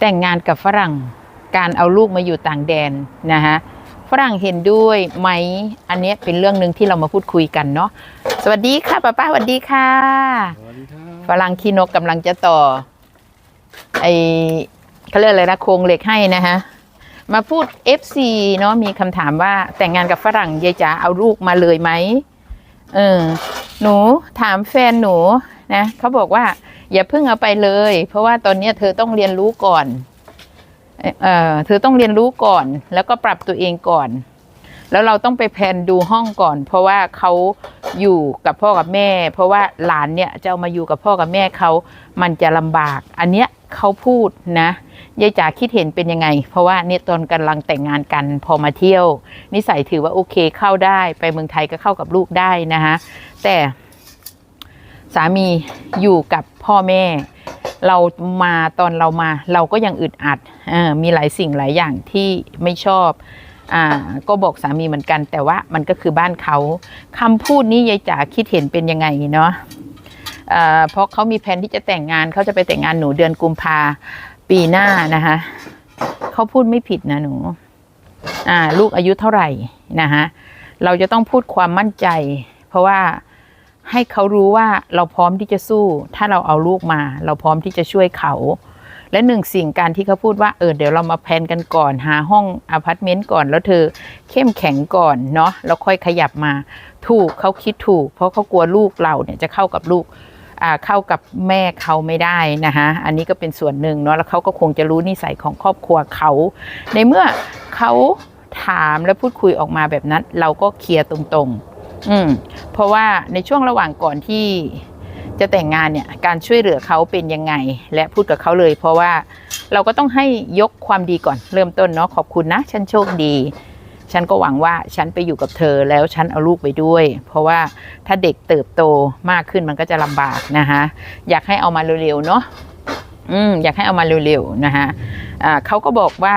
แต่งงานกับฝรั่งการเอาลูกมาอยู่ต่างแดนนะฮะฝรั่งเห็นด้วยไหม อันเนี้ยเป็นเรื่องหนึ่งที่เรามาพูดคุยกันเนาะสวัสดีค่ะป้าป้าสวัสดีค่ะสวัสดีครับฝรั่งขี้นกกำลังจะต่อไอเขาเรียกอะไรนะโครงเหล็กให้นะฮะมาพูด FC เนาะมีคำถามว่าแต่งงานกับฝรั่งยายจ๋าเอาลูกมาเลยไหมเออหนูถามแฟนหนูนะเขาบอกว่า อย่าเพิ่งเอาไปเลย เพราะว่าตอนนี้เธอต้องเรียนรู้ก่อนเออเธอต้องเรียนรู้ก่อน แล้วก็ปรับตัวเองก่อน แล้วเราต้องไปแพนดูห้องก่อน เพราะว่าเขาอยู่กับพ่อกับแม่ เพราะว่าหลานเนี่ยจะเอามาอยู่กับพ่อกับแม่เขา มันจะลำบาก อันเนี้ยเขาพูดนะยายจ๋าคิดเห็นเป็นยังไง เพราะว่าเนี่ยตอนกำลังแต่งงานกันพอมาเที่ยว นิสัยถือว่าโอเคเข้าได้ ไปเมืองไทยก็เข้ากับลูกได้นะคะแต่สามีอยู่กับ พ่อแม่ เรามาตอนเรามา เราก็ยังอึดอัดอมีหลายสิ่งหลายอย่างที่ไม่ชอบอ่าก็บอกสามีเหมือนกัน แต่ว่ามันก็คือบ้านเขาคำพูดนี้ยายจ๋าคิดเห็นเป็นยังไงเนาะเพราะเขามีแผนที่จะแต่งงานเขาจะไปแต่งงานหนูเดือนกุมภาปีหน้านะคะเขาพูดไม่ผิดนะหนูลูกอายุเท่าไหร่นะคะเราจะต้องพูดความมั่นใจ เพราะว่า ให้เขารู้ว่าเราพร้อมที่จะสู้ ถ้าเราเอาลูกมา เราพร้อมที่จะช่วยเขา และหนึ่งสิ่งการที่เขาพูดว่าเออเดี๋ยวเรามาแพนกันก่อน หาห้องอพาร์ตเมนต์ก่อนแล้วเธอเข้มแข็งก่อนเนาะแล้วค่อยขยับมา ถูกเขาคิดถูก เพราะเขากลัวลูกเราเนี่ยจะเข้ากับลูกอ่าเข้ากับแม่เขาไม่ได้นะคะอันนี้ก็เป็นส่วนหนึ่งเนาะแล้วเขาก็คงจะรู้นิสัยของครอบครัวเขา ในเมื่อเขาถามและพูดคุยออกมาแบบนั้น เราก็เคลียร์ตรงๆ อืมเพราะว่าในช่วงระหว่างก่อนที่จะแต่งงานเนี่ยการช่วยเหลือเขาเป็นยังไง และพูดกับเขาเลย เพราะว่าเราก็ต้องให้ยกความดีก่อนเริ่มต้นเนาะขอบคุณนะ ฉันโชคดี ฉันก็หวังว่าฉันไปอยู่กับเธอแล้วฉันเอาลูกไปด้วย เพราะว่าถ้าเด็กเติบโตมากขึ้นมันก็จะลำบากนะคะอยากให้เอามาเร็วๆเนาะอืมอยากให้เอามาเร็วๆนะคะอ่าเขาก็บอกว่า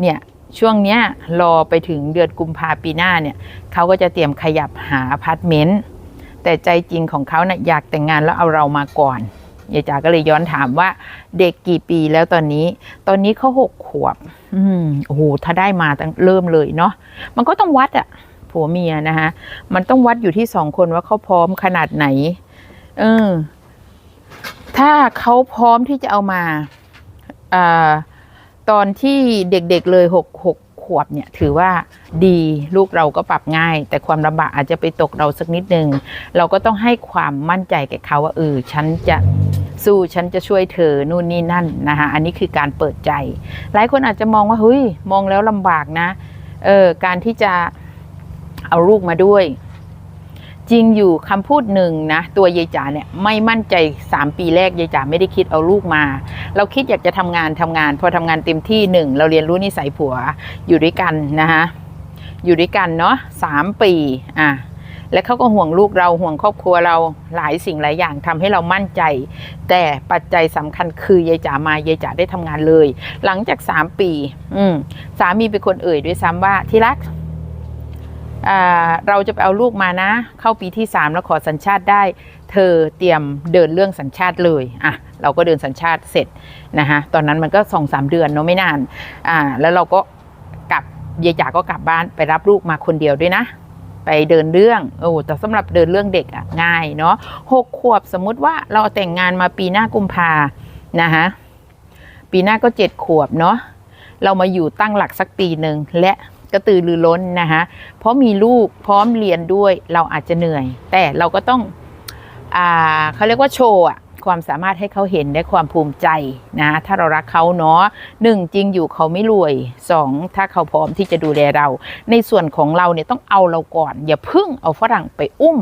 เนี่ย ช่วงเนี้ยรอไปถึงเดือนกุมภาปีหน้าเนี่ยเขาก็จะเตรียมขยับหาอพาร์ตเมนต์แต่ใจจริงของเขาเนะ่ะอยากแต่งงานแล้วเอาเรามาก่อนยายจ๋าก็เลยย้อนถามว่าเด็กกี่ปีแล้วตอนนี้ ตอนนี้เขาหกขวบ อืมโอ้โหถ้าได้มาตั้งเริ่มเลยเนาะมันก็ต้องวัดอะผัวเมียนะคะมันต้องวัดอยู่ที่สองคนว่าเขาพร้อมขนาดไหน เออ ถ้าเขาพร้อมที่จะเอามาอ่า ตอนที่เด็กๆเลยหกหกขวบเนี่ยถือว่าดีลูกเราก็ปรับง่าย แต่ความลำบากอาจจะไปตกเราสักนิดนึง เราก็ต้องให้ความมั่นใจแก่เขาว่าเออฉันจะสู้ฉันจะช่วยเธอนู่นนี่นั่นนะคะอันนี้คือการเปิดใจ หลายคนอาจจะมองว่าเฮ้ยมองแล้วลำบากนะเออการที่จะเอาลูกมาด้วย จริงอยู่คำพูดหนึ่งนะ ตัวยายจ๋าเนี่ยไม่มั่นใจ 3 ปีแรกยายจ๋าไม่ได้คิดเอาลูกมา เราคิดอยากจะทำงานทำงาน พอทำงานเต็มที่หนึ่งเราเรียนรู้นิสัยผัวอยู่ด้วยกันนะคะอยู่ด้วยกันเนาะสามปีอะและเขาก็ห่วงลูกเราห่วงครอบครัวเราหลายสิ่งหลายอย่างทำให้เรามั่นใจ แต่ปัจจัยสำคัญคือยายจ๋ามายายจ๋าได้ทำงานเลย หลังจากสามปี อืมสามีเป็นคนเอ่ยด้วยซ้ำว่าที่รัก เราจะไปเอาลูกมานะ เข้าปีที่สามแล้วขอสัญชาติได้ เธอเตรียมเดินเรื่องสัญชาติเลยอะเราก็เดินสัญชาติเสร็จนะคะตอนนั้นมันก็สองสามเดือนเนาะไม่นานอ่าแล้วเราก็กลับยายจ๋าก็กลับบ้านไปรับลูกมาคนเดียวด้วยนะ ไปเดินเรื่องโอ้แต่สำหรับเดินเรื่องเด็กอะง่ายเนาะหกขวบสมมุติว่าเราแต่งงานมาปีหน้ากุมภานะคะปีหน้าก็เจ็ดขวบเนาะเรามาอยู่ตั้งหลักสักปีหนึ่งและ กระตือรือร้นนะคะเพราะมีลูกพร้อมเรียนด้วยเราอาจจะเหนื่อย แต่เราก็ต้องอ่าเขาเรียกว่าโชว์อะความสามารถให้เขาเห็นได้ความภูมิใจนะถ้าเรารักเขาเนาะหนึ่งจริงอยู่เขาไม่รวยสองถ้าเขาพร้อมที่จะดูแลเรา ในส่วนของเราเนี่ยต้องเอาเราก่อน อย่าเพิ่งเอาฝรั่งไปอุ้ม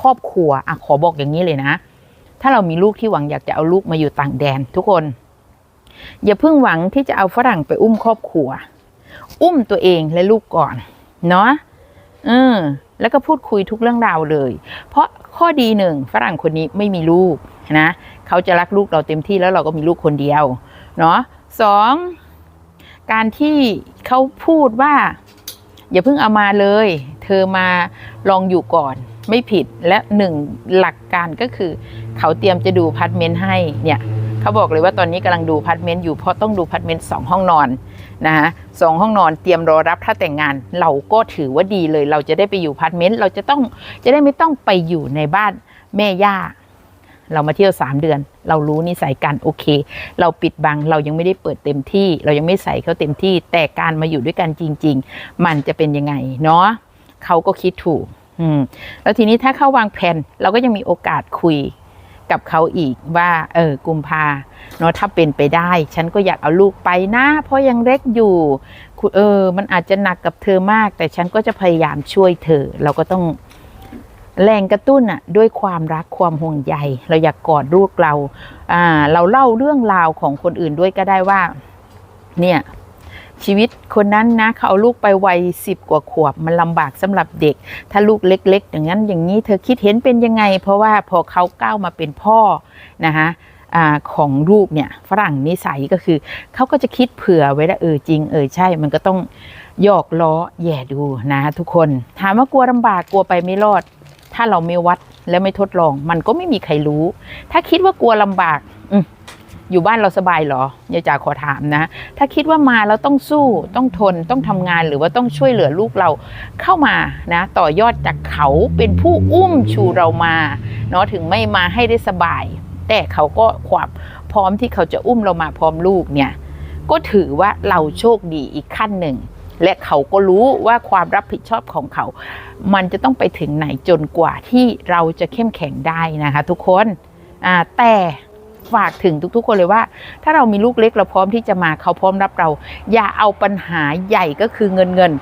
ครอบครัวอะขอบอกอย่างนี้เลยนะ ถ้าเรามีลูกที่หวังอยากจะเอาลูกมาอยู่ต่างแดน ทุกคน อย่าเพิ่งหวังที่จะเอาฝรั่งไปอุ้มครอบครัว อุ้มตัวเองและลูกก่อน เนาะเออแล้วก็พูดคุยทุกเรื่องราวเลย เพราะข้อดีหนึ่งฝรั่งคนนี้ไม่มีลูกนะเขาจะรักลูกเราเต็มที่แล้วเราก็มีลูกคนเดียวเนาะสองการที่เขาพูดว่า อย่าเพิ่งเอามาเลย เธอมาลองอยู่ก่อนไม่ผิดและหนึ่งหลักการก็คือ เขาเตรียมจะดูพาร์ทเมนต์ให้เนี่ย เขาบอกเลยว่าตอนนี้กำลังดูพาร์ทเมนต์อยู่เพราะต้องดูพาร์ทเมนต์สองห้องนอนนะฮะสองห้องนอนเตรียมรอรับถ้าแต่งงาน เราก็ถือว่าดีเลย เราจะได้ไปอยู่พาร์ทเมนต์เราจะต้องจะได้ไม่ต้องไปอยู่ในบ้านแม่ย่า เรามาเที่ยว 3 เดือน เรารู้นิสัยกันโอเค เราปิดบังเรายังไม่ได้เปิดเต็มที่ เรายังไม่ใส่เขาเต็มที่ แต่การมาอยู่ด้วยกันจริง ๆ มันจะเป็นยังไงเนาะเขาก็คิดถูกแล้วทีนี้ถ้าเขาวางแผนเราก็ยังมีโอกาสคุย กับเขาอีกว่าเออกุมภาเนาะถ้าเป็นไปได้ ฉันก็อยากเอาลูกไปนะ เพราะยังเล็กอยู่เออ มันอาจจะหนักกับเธอมาก แต่ฉันก็จะพยายามช่วยเธอ เราก็ต้องแรงกระตุ้นอะด้วยความรักความห่วงใยเราอยากกอดลูกเราอ่าเราเล่าเรื่องราวของคนอื่นด้วยก็ได้ว่า เนี่ย ชีวิตคนนั้นนะเขาเอาลูกไปวัยสิบกว่าขวบมันลำบากสำหรับเด็ก ถ้าลูกเล็ก ๆ อย่างนั้นอย่างนี้เธอคิดเห็นเป็นยังไง เพราะว่าพอเขาก้าวมาเป็นพ่อนะคะอของลูกเนี่ยฝรั่งนิสัยก็คือ เขาก็จะคิดเผื่อไว้ล้วเออจริงเออใช่มันก็ต้องหยอกล้อแย่ดูนะทุกคน ถามว่ากลัวลำบากกลัวไปไม่รอด ถ้าเราไม่วัดและไม่ทดลอง มันก็ไม่มีใครรู้ ถ้าคิดว่ากลัวลำบากอม อยู่บ้านเราสบายเหรอยายจ๋าขอถามนะ ถ้าคิดว่ามาแล้วต้องสู้ต้องทนต้องทำงานหรือว่าต้องช่วยเหลือลูกเราเข้ามานะต่อยอดจากเขาเป็นผู้อุ้มชูเรามาเนาะถึงไม่มาให้ได้สบาย แต่เขาก็ความพร้อมที่เขาจะอุ้มเรามาพร้อมลูกเนี่ยก็ถือว่าเราโชคดีอีกขั้นหนึ่ง และเขาก็รู้ว่าความรับผิดชอบของเขา มันจะต้องไปถึงไหนจนกว่าที่เราจะเข้มแข็งได้นะคะ ทุกคนแต่ ฝากถึงทุก ๆ คนเลยว่า ถ้าเรามีลูกเล็กเราพร้อมที่จะมาเขาพร้อมรับเรา อย่าเอาปัญหาใหญ่ก็คือเงินเงิน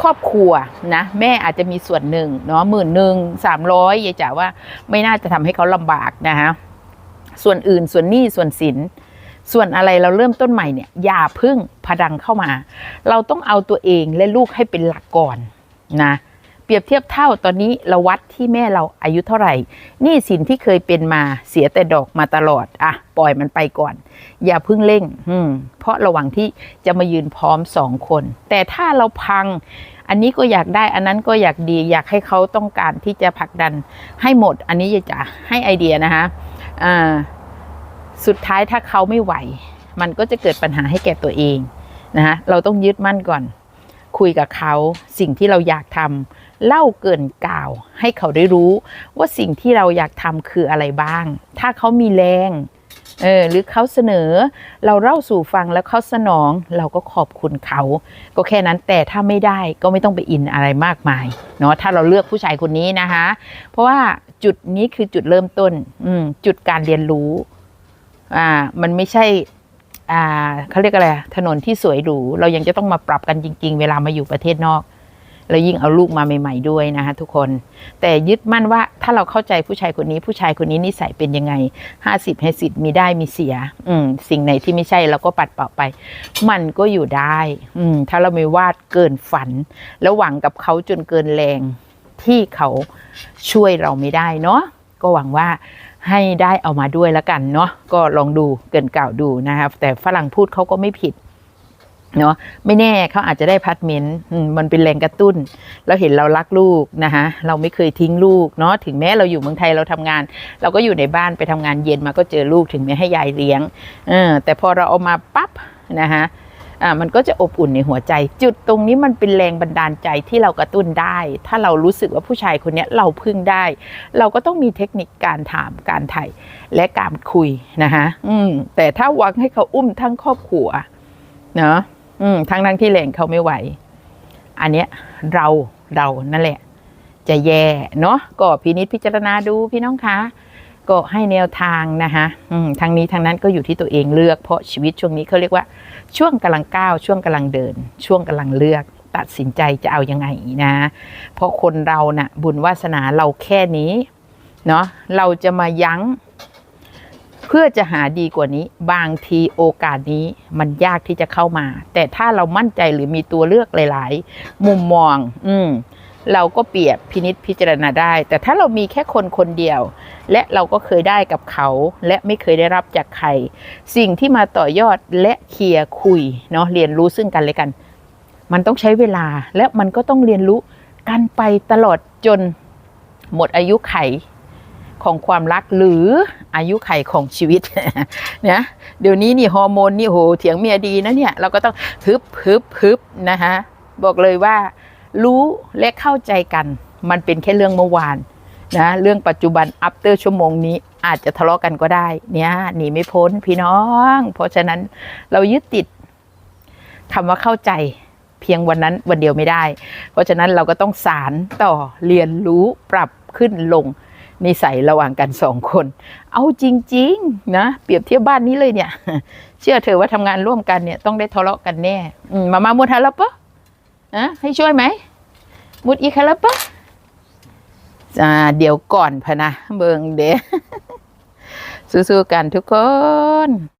ครอบครัวนะแม่อาจจะมีส่วนหนึ่งเนาะหมื่นหนึ่งสามร้อยยายจ๋าว่าไม่น่าจะทำให้เขาลำบากนะคะส่วนอื่นส่วนหนี้ส่วนสินส่วนอะไรเราเริ่มต้นใหม่เนี่ยอย่าพึ่งพดังเข้ามา เราต้องเอาตัวเองและลูกให้เป็นหลักก่อนนะ เปรียบเทียบเท่าตอนนี้เราวัดที่แม่เราอายุเท่าไหร่นี้สินที่เคยเป็นมาเสียแต่ดอกมาตลอดอะปล่อยมันไปก่อน อย่าเพึ่งเร่งอืมเพราะระหว่างที่จะมายืนพร้อมสองคน แต่ถ้าเราพัง อันนี้ก็อยากได้อันนั้นก็อยากดี อยากให้เขาต้องการที่จะผลักดันให้หมด อันนี้จะให้ไอเดียนะคะอ่าสุดท้ายถ้าเขาไม่ไหว มันก็จะเกิดปัญหาให้แก่ตัวเองนะคะเราต้องยึดมั่นก่อนคุยกับเขาสิ่งที่เราอยากทำ เล่าเกินกล่าว ให้เขาได้รู้ว่าสิ่งที่เราอยากทำคืออะไรบ้าง ถ้าเขามีแรงเออหรือเขาเสนอเราเล่าสู่ฟังแล้วเขาสนอง เราก็ขอบคุณเขา ก็แค่นั้นแต่ถ้าไม่ได้ก็ไม่ต้องไปอินอะไรมากมายเนาะถ้าเราเลือกผู้ชายคนนี้นะคะ เพราะว่าจุดนี้คือจุดเริ่มต้นอืจุดการเรียนรู้อ่ามันไม่ใช่อ่าเขาเรียกอะไรถนนที่สวยหรูเรายังจะต้องมาปรับกันจริง ๆ เวลามาอยู่ประเทศนอก แล้วยิ่งเอาลูกมาใหม่ ๆด้วยนะคะทุกคน แต่ยึดมั่นว่าถ้าเราเข้าใจผู้ชายคนนี้ ผู้ชายคนนี้นิสัยเป็นยังไงห้าสิบให้สิทธิ์มีได้มีเสีย อืมสิ่งไหนที่ไม่ใช่เราก็ปัดเป่าไป มันก็อยู่ได้ อืมถ้าเราไม่วาดเกินฝัน แล้วหวังกับเขาจนเกินแรงที่เขาช่วยเราไม่ได้เนาะก็หวังว่าให้ได้เอามาด้วยแล้วกันเนาะก็ลองดูเกินเก่าดูนะครับแต่ฝรั่งพูดเขาก็ไม่ผิด เนาะไม่แน่เขาอาจจะได้พัดเมนต์มันเป็นแรงกระตุ้นแล้วเห็นเรารักลูกนะคะเราไม่เคยทิ้งลูกเนาะถึงแม้เราอยู่เมืองไทยเราทำงาน เราก็อยู่ในบ้านไปทำงานเย็นมาก็เจอลูกถึงแม้ให้ยายเลี้ยงเออแต่พอเราเอามาปั๊บนะคะอ่ามันก็จะอบอุ่นในหัวใจ จุดตรงนี้มันเป็นแรงบันดาลใจที่เรากระตุ้นได้ ถ้าเรารู้สึกว่าผู้ชายคนนี้เราพึ่งได้ เราก็ต้องมีเทคนิคการถามการไถ่และการคุยนะคะอืมแต่ถ้าหวังให้เขาอุ้มทั้งครอบครัวเนาะ อืมทั้งทั้งที่แรงเขาไม่ไหว อันเนี้ยเราเรานั่นแหละ จะแย่เนาะก็พินิจพิจารณาดูพี่น้องคะก็ให้แนวทางนะคะอืมทางนี้ทางนั้นก็อยู่ที่ตัวเองเลือก เพราะชีวิตช่วงนี้เขาเรียกว่า ช่วงกำลังก้าวช่วงกำลังเดิน ช่วงกำลังเลือก ตัดสินใจจะเอายังไงนะ เพราะคนเรานะ่ะบุญวาสนาเราแค่นี้เนาะเราจะมายั้ง เพื่อจะหาดีกว่านี้ บางทีโอกาสนี้มันยากที่จะเข้ามา แต่ถ้าเรามั่นใจหรือมีตัวเลือกหลาย ๆ มุมมอง อืมเราก็เปรียบพินิษพิจารณาได้ แต่ถ้าเรามีแค่คนคนเดียว และเราก็เคยได้กับเขา และไม่เคยได้รับจากใคร สิ่งที่มาต่อยอดและเคลียร์คุยเนาะเรียนรู้ซึ่งกันและกัน มันต้องใช้เวลาและมันก็ต้องเรียนรู้กันไปตลอดจนหมดอายุไข ของความรักหรืออายุไขของชีวิตเนี่ยเดี๋ยวนี้นี่ฮอร์โมนนี่โหเถียงเมียดีนะเนี่ยเราก็ต้องฮึบฮึบฮึบนะคะบอกเลยว่ารู้และเข้าใจกัน มันเป็นแค่เรื่องเมื่อวานนะเรื่องปัจจุบันอัปเตอร์ชั่วโมงนี้อาจจะทะเลาะกันก็ได้ เนี่ยหนีไม่พ้นพี่น้อง เพราะฉะนั้นเรายึดติดคำว่าเข้าใจเพียงวันนั้นวันเดียวไม่ได้ เพราะฉะนั้นเราก็ต้องสารต่อเรียนรู้ปรับขึ้นลง นิสัยระหว่างกันสองคน เอาจริง ๆ นะ เปรียบเทียบบ้านนี้เลยเนี่ย เชื่อเธอว่าทำงานร่วมกันเนี่ยต้องได้ทะเลาะกันแน่มามามุดฮาลปะอะให้ช่วยไหม มุดอีกฮาลปะอ่าเดี๋ยวก่อนพะนะ เบิงเดสู้ๆกันทุกคน